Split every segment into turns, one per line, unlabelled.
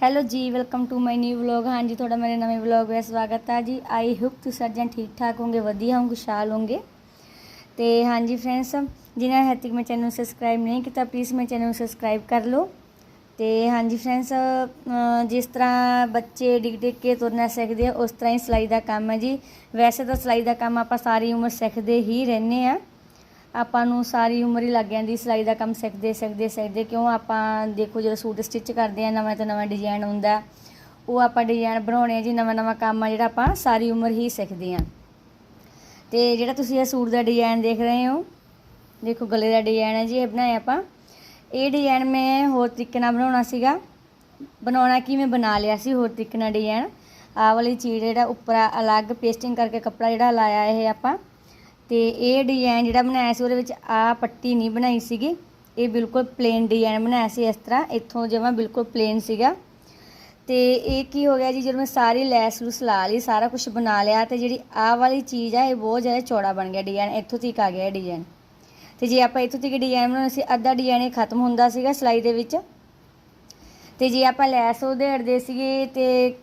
Hello ਜੀ welcome to my new vlog ਹਾਂਜੀ, ਤੁਹਾਡਾ ਮੇਰੇ ਨਵੇਂ ਵਲੌਗ ਵਿੱਚ ਸਵਾਗਤ ਹੈ ਜੀ। ਆਈ ਹੋਪ ਤੁਸੀਂ ਸਾਰੇ ਜਣ ਠੀਕ ਠਾਕ ਹੋਗੇ ਵਧੀਆ ਹੋਗੇ ਖੁਸ਼ਹਾਲ ਹੋਗੇ ਤੇ ਹਾਂਜੀ ਫਰੈਂਡਸ ਜਿਨ੍ਹਾਂ ਨੇ ਤੱਕ ਮੇਰੇ ਚੈਨਲ ਨੂੰ ਸਬਸਕ੍ਰਾਈਬ ਨਹੀਂ ਕੀਤਾ ਪਲੀਜ਼ ਮੇਰੇ ਚੈਨਲ ਨੂੰ ਸਬਸਕ੍ਰਾਈਬ ਕਰ ਲਓ। ਤੇ ਹਾਂਜੀ ਫਰੈਂਡਸ ਜਿਸ ਤਰ੍ਹਾਂ ਬੱਚੇ ਡਿੱਗ ਡਿੱਗ ਕੇ ਤੁਰਨਾ ਸਿੱਖਦੇ ਆ, ਉਸ ਤਰ੍ਹਾਂ ਹੀ ਸਿਲਾਈ ਦਾ ਕੰਮ ਹੈ ਜੀ। ਵੈਸੇ ਤਾਂ ਸਿਲਾਈ ਦਾ ਕੰਮ ਆਪਾਂ ਸਾਰੀ ਉਮਰ ਸਿੱਖਦੇ ਹੀ ਰਹਿੰਦੇ ਆ। ਆਪਾਂ ਨੂੰ ਸਾਰੀ ਉਮਰ ਹੀ ਲੱਗ ਜਾਂਦੀ, ਸਿਲਾਈ ਦਾ ਕੰਮ ਸਿੱਖਦੇ ਸਿੱਖਦੇ ਸਿੱਖਦੇ। ਕਿਉਂ ਆਪਾਂ ਦੇਖੋ ਜਦੋਂ ਸੂਟ ਸਟਿਚ ਕਰਦੇ ਆ ਨਵਾਂ ਤੋਂ ਨਵਾਂ ਡਿਜ਼ਾਈਨ ਹੁੰਦਾ ਉਹ ਆਪਾਂ ਡਿਜ਼ਾਈਨ ਬਣਾਉਣੇ ਆ ਜੀ, ਨਵਾਂ ਨਵਾਂ ਕੰਮ ਆ ਜਿਹੜਾ ਆਪਾਂ ਸਾਰੀ ਉਮਰ ਹੀ ਸਿੱਖਦੇ ਆ ਤੇ ਜਿਹੜਾ ਤੁਸੀਂ ਇਹ ਸੂਟ ਦਾ ਡਿਜ਼ਾਈਨ ਦੇਖ ਰਹੇ ਹੋ, ਦੇਖੋ ਗਲੇ ਦਾ ਡਿਜ਼ਾਈਨ ਹੈ ਜੀ, ਇਹ ਬਣਾਇਆ ਆਪਾਂ। ਇਹ ਡਿਜ਼ਾਈਨ ਮੈਂ ਹੋਰ ਤਰੀਕੇ ਨਾਲ ਬਣਾਉਣਾ ਸੀਗਾ। ਬਣਾਉਣਾ ਕੀ ਮੈਂ ਬਣਾ ਲਿਆ ਸੀ, ਹੋਰ ਤਰੀਕੇ ਨਾਲ ਡਿਜ਼ਾਈਨ ਆਹ ਵਾਲੀ ਚੀਜ਼ ਜਿਹੜਾ ਉੱਪਰ ਅਲੱਗ ਪੇਸਟਿੰਗ ਕਰਕੇ ਕੱਪੜਾ ਜਿਹੜਾ ਲਾਇਆ ਇਹ ਆਪਾਂ। ਤੇ ਇਹ ਡਿਜ਼ਾਈਨ ਜਿਹੜਾ ਬਣਾਇਆ ਸੀ, ਉਹਦੇ ਵਿੱਚ ਆ ਪੱਟੀ ਨਹੀਂ ਬਣਾਈ ਸੀਗੀ। ਇਹ ਬਿਲਕੁਲ ਪਲੇਨ ਡਿਜ਼ਾਈਨ ਬਣਾਇਆ ਸੀ ਇਸ ਤਰ੍ਹਾਂ। ਇੱਥੋਂ ਜਿਵੇਂ ਬਿਲਕੁਲ ਪਲੇਨ ਸੀਗਾ। ਤੇ ਇਹ ਕੀ ਹੋ ਗਿਆ ਜੀ, ਜਦੋਂ ਮੈਂ ਸਾਰੀ ਲੈਸ ਲੂਸ ਲਾ ਲਈ, ਸਾਰਾ ਕੁਝ ਬਣਾ ਲਿਆ, ਤੇ ਜਿਹੜੀ ਆ ਵਾਲੀ ਚੀਜ਼ ਆ, ਇਹ ਬਹੁਤ ਜ਼ਿਆਦਾ ਚੌੜਾ ਬਣ ਗਿਆ ਡਿਜ਼ਾਈਨ ਇੱਥੋਂ ਤੱਕ ਆ ਗਿਆ ਇਹ ਡਿਜ਼ਾਈਨ ਤੇ ਜੇ ਆਪਾਂ ਇੱਥੋਂ ਤੱਕ ਡਿਜ਼ਾਈਨ ਬਣਾਉਣਾ ਸੀ, ਅੱਧਾ ਡਿਜ਼ਾਈਨ ਇਹ ਖਤਮ ਹੁੰਦਾ ਸੀਗਾ ਸਿਲਾਈ ਦੇ ਵਿੱਚ। ਤੇ ਜੇ ਆਪਾਂ ਲੈਸ ਉਧੇੜਦੇ ਸੀਗੇ, ਤੇ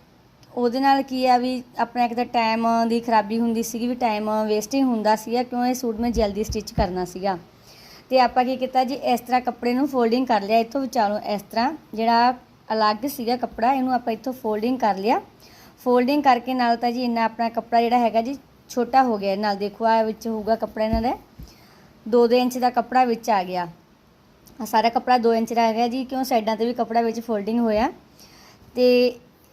ਉਹਦੇ ਨਾਲ ਕੀ ਆ ਵੀ ਆਪਣਾ ਇੱਕ ਤਾਂ ਟਾਈਮ ਦੀ ਖਰਾਬੀ ਹੁੰਦੀ ਸੀਗੀ, ਵੀ ਟਾਈਮ ਵੇਸਟਿੰਗ ਹੁੰਦਾ ਸੀਗਾ, ਕਿਉਂ ਇਹ ਸੂਟ ਮੈਂ ਜਲਦੀ ਸਟਿਚ ਕਰਨਾ ਸੀਗਾ। ਤੇ ਆਪਾਂ ਕੀ ਕੀਤਾ ਜੀ, ਇਸ ਤਰ੍ਹਾਂ ਕੱਪੜੇ ਨੂੰ ਫੋਲਡਿੰਗ ਕਰ ਲਿਆ, ਇੱਥੋਂ ਵਿਚਾਲੋਂ ਇਸ ਤਰ੍ਹਾਂ, ਜਿਹੜਾ ਅਲੱਗ ਸੀਗਾ ਕੱਪੜਾ, ਇਹਨੂੰ ਆਪਾਂ ਇੱਥੋਂ ਫੋਲਡਿੰਗ ਕਰ ਲਿਆ। ਫੋਲਡਿੰਗ ਕਰਕੇ ਨਾਲ ਤਾਂ ਜੀ ਇੰਨਾ ਆਪਣਾ ਕੱਪੜਾ ਜਿਹੜਾ ਹੈਗਾ ਜੀ, ਛੋਟਾ ਹੋ ਗਿਆ, ਨਾਲ ਦੇਖੋ ਆ ਵਿੱਚ ਹੋਊਗਾ ਕੱਪੜਾ ਇਹਨਾਂ ਦਾ 2-2 ਇੰਚ ਦਾ ਕੱਪੜਾ ਵਿੱਚ ਆ ਗਿਆ। ਸਾਰਾ ਕੱਪੜਾ 2 ਇੰਚ ਦਾ ਹੈਗਾ ਜੀ, ਕਿਉਂ ਸਾਈਡਾਂ ਤੇ ਵੀ ਕੱਪੜਾ ਵਿੱਚ ਫੋਲਡਿੰਗ ਹੋਇਆ। ਤੇ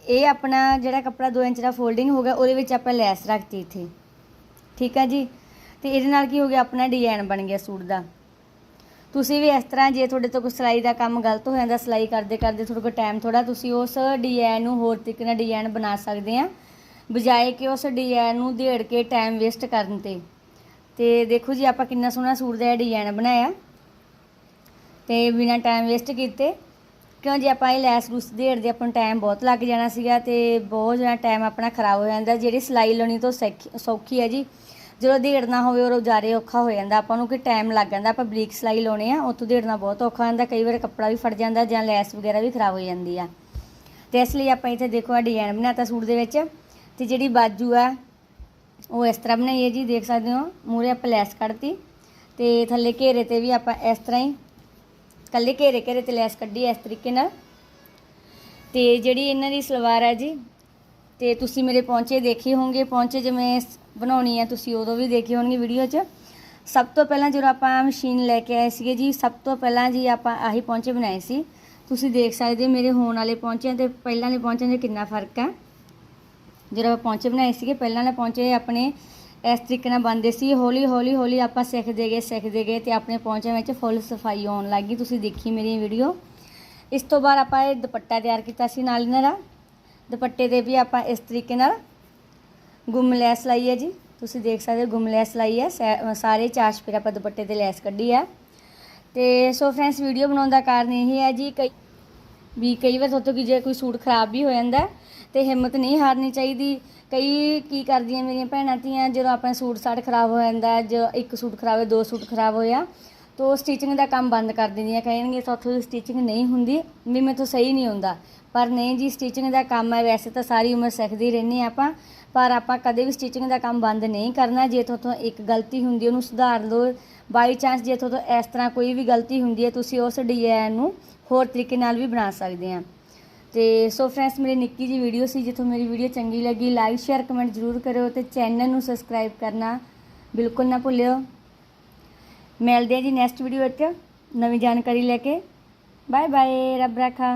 ਇਹ ਆਪਣਾ ਜਿਹੜਾ ਕੱਪੜਾ 2 ਇੰਚ ਦਾ ਫੋਲਡਿੰਗ ਹੋ ਗਿਆ, ਉਹਦੇ ਵਿੱਚ ਆਪਾਂ ਲੈਸ ਰੱਖਤੀ ਇੱਥੇ। ਠੀਕ ਆ ਜੀ? ਤੇ ਇਹਦੇ ਨਾਲ ਕੀ ਹੋ ਗਿਆ? ਆਪਣਾ ਡਿਜ਼ਾਈਨ ਬਣ ਗਿਆ ਸੂਟ ਦਾ। ਤੁਸੀਂ ਵੀ ਇਸ ਤਰ੍ਹਾਂ ਜੇ ਤੁਹਾਡੇ ਤੋਂ ਕੋਈ ਸਿਲਾਈ ਦਾ ਕੰਮ ਗਲਤ ਹੋ ਜਾਂਦਾ, ਸਿਲਾਈ ਕਰਦੇ ਕਰਦੇ ਤੁਹਾਡੇ ਕੋਲ ਟਾਈਮ ਥੋੜਾ ਤੁਸੀਂ ਉਸ ਡਿਜ਼ਾਈਨ ਨੂੰ ਹੋਰ ਤਰੀਕੇ ਨਾਲ ਡਿਜ਼ਾਈਨ ਬਣਾ ਸਕਦੇ ਆ। ਬਜਾਏ ਕਿ ਉਸ ਡਿਜ਼ਾਈਨ ਨੂੰ ਢੇੜ ਕੇ ਟਾਈਮ ਵੇਸਟ ਕਰਨ ਤੇ। ਤੇ ਦੇਖੋ ਜੀ, ਆਪਾਂ ਕਿੰਨਾ ਸੋਹਣਾ ਸੂਟ ਦਾ ਡਿਜ਼ਾਈਨ ਬਣਾਇਆ। ਤੇ ਬਿਨਾ ਟਾਈਮ ਵੇਸਟ ਕੀਤੇ ਕਿਉਂ ਜੇ ਆਪਾਂ ਇਹ ਲੈਸ ਲੂਸ ਦੇੜਦੇ ਆਪਾਂ ਨੂੰ ਟਾਈਮ ਬਹੁਤ ਲੱਗ ਜਾਣਾ ਸੀਗਾ ਤੇ ਬਹੁਤ ਜ਼ਿਆਦਾ ਟਾਈਮ ਆਪਣਾ ਖਰਾਬ ਹੋ ਜਾਂਦਾ, ਜਿਹੜੀ ਸਿਲਾਈ ਲਾਉਣੀ ਤੋਂ ਸੌਖੀ- ਸੌਖੀ ਹੈ ਜੀ। ਜਦੋਂ ਦੇੜਨਾ ਹੋਵੇ ਉਹ ਜਾਰੇ ਔਖਾ ਹੋ ਜਾਂਦਾ, ਆਪਾਂ ਨੂੰ ਕਿ ਟਾਈਮ ਲੱਗ ਜਾਂਦਾ, ਆਪਾਂ ਬਲੀਕ ਸਿਲਾਈ ਲਾਉਣੇ ਆ, ਉੱਥੋਂ ਦੇੜਨਾ ਬਹੁਤ ਔਖਾ ਹੁੰਦਾ ਕਈ ਵਾਰ ਕੱਪੜਾ ਵੀ ਫਟ ਜਾਂਦਾ ਜਾਂ ਲੈਸ ਵਗੈਰਾ ਵੀ ਖਰਾਬ ਹੋ ਜਾਂਦੀ ਆ। ਤੇ ਇਸ ਲਈ ਆਪਾਂ ਇੱਥੇ ਦੇਖੋ ਆ ਡਿਜ਼ਾਈਨ ਬਣਾਤਾ ਸੂਟ ਦੇ ਵਿੱਚ, ਤੇ ਜਿਹੜੀ ਬਾਜੂ ਆ, ਉਹ ਇਸ ਤਰ੍ਹਾਂ ਬਣਾਈ ਹੈ ਜੀ, ਦੇਖ ਸਕਦੇ ਹੋ ਮੂਰੇ ਆਪਾਂ ਲੈਸ ਕੱਢਤੀ, ਤੇ ਥੱਲੇ ਘੇਰੇ ਤੇ ਵੀ ਆਪਾਂ ਇਸ ਤਰ੍ਹਾਂ ਹੀ ਕੱਲੇ ਘੇਰੇ ਘੇਰੇ ਤੇ ਲੈਸ ਕੱਢੀ ਇਸ ਤਰੀਕੇ ਨਾਲ। ਤੇ ਜਿਹੜੀ ਇਹਨਾਂ ਦੀ ਸਲਵਾਰ ਹੈ ਜੀ, ਤੇ ਤੁਸੀਂ ਮੇਰੇ ਪਹੁੰਚੇ ਦੇਖੇ ਹੋਣਗੇ। ਪਹੁੰਚੇ ਜਿਵੇਂ ਬਣਾਉਣੀ ਹੈ ਤੁਸੀਂ ਉਦੋਂ ਵੀ ਦੇਖੇ ਹੋਣਗੇ ਵੀਡੀਓ 'ਚ। ਸਭ ਤੋਂ ਪਹਿਲਾਂ ਜਦੋਂ ਆਪਾਂ ਮਸ਼ੀਨ ਲੈ ਕੇ ਆਏ ਸੀਗੇ ਜੀ, ਸਭ ਤੋਂ ਪਹਿਲਾਂ ਜੀ ਆਪਾਂ ਆਹੀ ਪਹੁੰਚੇ ਬਣਾਏ ਸੀ। ਤੁਸੀਂ ਦੇਖ ਸਕਦੇ ਹੋ ਮੇਰੇ ਹੋਣ ਵਾਲੇ ਪਹੁੰਚਿਆਂ ਤੇ, ਪਹਿਲਾਂ ਵਾਲੇ ਪਹੁੰਚਿਆਂ 'ਚ ਕਿੰਨਾ ਫ਼ਰਕ ਹੈ ਜਦੋਂ ਆਪਾਂ ਪਹੁੰਚੇ ਬਣਾਏ ਸੀਗੇ, ਪਹਿਲਾਂ ਵਾਲੇ ਪਹੁੰਚੇ ਆਪਣੇ ਇਸ ਤਰੀਕੇ ਨਾਲ ਬਣਦੇ ਸੀ। ਹੌਲੀ ਹੌਲੀ ਹੌਲੀ ਆਪਾਂ ਸਿੱਖਦੇ ਗਏ ਸਿੱਖਦੇ ਗਏ ਤੇ ਆਪਣੇ ਪਹੁੰਚਿਆਂ ਵਿੱਚ ਫੁੱਲ ਸਫ਼ਾਈ ਆਉਣ ਲੱਗ ਗਈ। ਤੁਸੀਂ ਦੇਖੀ ਮੇਰੀ ਵੀਡੀਓ ਇਸ ਤੋਂ ਬਾਅਦ ਆਪਾਂ ਇਹ ਦੁਪੱਟਾ ਤਿਆਰ ਕੀਤਾ ਸੀ ਨਾਲ ਇਹਨਾਂ ਦਾ। ਦੁਪੱਟੇ ਦੇ ਵੀ ਆਪਾਂ ਇਸ ਤਰੀਕੇ ਨਾਲ ਗੁੰਮ ਲੈਸ ਲਾਈ ਹੈ ਜੀ। ਤੁਸੀਂ ਦੇਖ ਸਕਦੇ ਹੋ ਗੁੰਮ ਲੈਸ ਲਾਈ ਹੈ। ਸੈ- ਸਾਰੇ ਚਾਰ ਫਿਰ ਆਪਾਂ ਦੁਪੱਟੇ ਤੇ ਲੈਸ ਕੱਢੀ ਹੈ। ਤੇ ਸੋ ਫਰੈਂਡਸ ਵੀਡੀਓ ਬਣਾਉਣ ਦਾ ਕਾਰਨ ਇਹ ਹੈ ਜੀ, ਕਈ ਵੀ ਕਈ ਵਾਰ ਸੋਚੋ ਕਿ ਜੇ ਕੋਈ ਸੂਟ ਖਰਾਬ ਵੀ ਹੋ ਜਾਂਦਾ ਤੇ ਹਿੰਮਤ ਨਹੀਂ ਹਾਰਨੀ ਚਾਹੀਦੀ। ਕਈ ਕੀ ਕਰਦੀਆਂ ਮੇਰੀਆਂ ਭੈਣਾਂ ਧੀਆਂ ਜਦੋਂ ਆਪਣਾ ਸੂਟ ਸਾਟ ਖਰਾਬ ਹੋ ਜਾਂਦਾ ਹੈ, ਜੋ ਇੱਕ ਸੂਟ ਖਰਾਬ ਹੋਇਆ ਦੋ ਸੂਟ ਖਰਾਬ ਹੋਇਆ ਤੋ ਸਟਿਚਿੰਗ ਦਾ ਕੰਮ ਬੰਦ ਕਰ ਦਿੰਦੀਆਂ ਕਹਿਣਗੇ ਸਾਥੋਂ ਸਟਿਚਿੰਗ ਨਹੀਂ ਹੁੰਦੀ ਵੀ ਤੋਂ ਸਹੀ ਨਹੀਂ ਹੁੰਦਾ। ਪਰ ਨਹੀਂ ਜੀ ਸਟਿਚਿੰਗ ਦਾ ਕੰਮ ਹੈ ਵੈਸੇ ਤਾਂ ਸਾਰੀ ਉਮਰ ਸਿੱਖਦੇ ਹੀ ਰਹਿੰਦੇ ਹਾਂ ਆਪਾਂ ਪਰ ਆਪਾਂ ਕਦੇ ਵੀ ਸਟਿਚਿੰਗ ਦਾ ਕੰਮ ਬੰਦ ਨਹੀਂ ਕਰਨਾ ਜੇ ਤੁਹਾਤੋਂ ਇੱਕ ਗਲਤੀ ਹੁੰਦੀ ਉਹਨੂੰ ਸੁਧਾਰ ਲਓ। ਬਾਈ ਚਾਂਸ ਜੇ ਤੁਹਾਤੋਂ ਇਸ ਤਰ੍ਹਾਂ ਕੋਈ ਵੀ ਗਲਤੀ ਹੁੰਦੀ ਹੈ ਤੁਸੀਂ ਉਸ ਡਿਜ਼ਾਈਨ ਨੂੰ ਹੋਰ ਤਰੀਕੇ ਨਾਲ ਵੀ ਬਣਾ ਸਕਦੇ ਆ ਤੇ ਸੋ ਫਰੈਂਡਸ ਮੇਰੀ ਨਿੱਕੀ ਜੀ ਵੀਡੀਓ ਸੀ, ਜਿੱਥੋਂ ਮੇਰੀ ਵੀਡੀਓ ਚੰਗੀ ਲੱਗੀ ਲਾਈਕ ਸ਼ੇਅਰ ਕਮੈਂਟ ਜ਼ਰੂਰ ਕਰਿਓ ਤੇ ਚੈਨਲ ਨੂੰ ਸਬਸਕ੍ਰਾਈਬ ਕਰਨਾ ਬਿਲਕੁਲ ਨਾ ਭੁੱਲਿਓ। ਮਿਲਦੇ ਹਾਂ ਜੀ ਨੈਕਸਟ ਵੀਡੀਓ ਵਿੱਚ, ਨਵੀਂ ਜਾਣਕਾਰੀ ਲੈ ਕੇ। ਬਾਏ ਬਾਏ ਰੱਬ ਰਾਖਾ।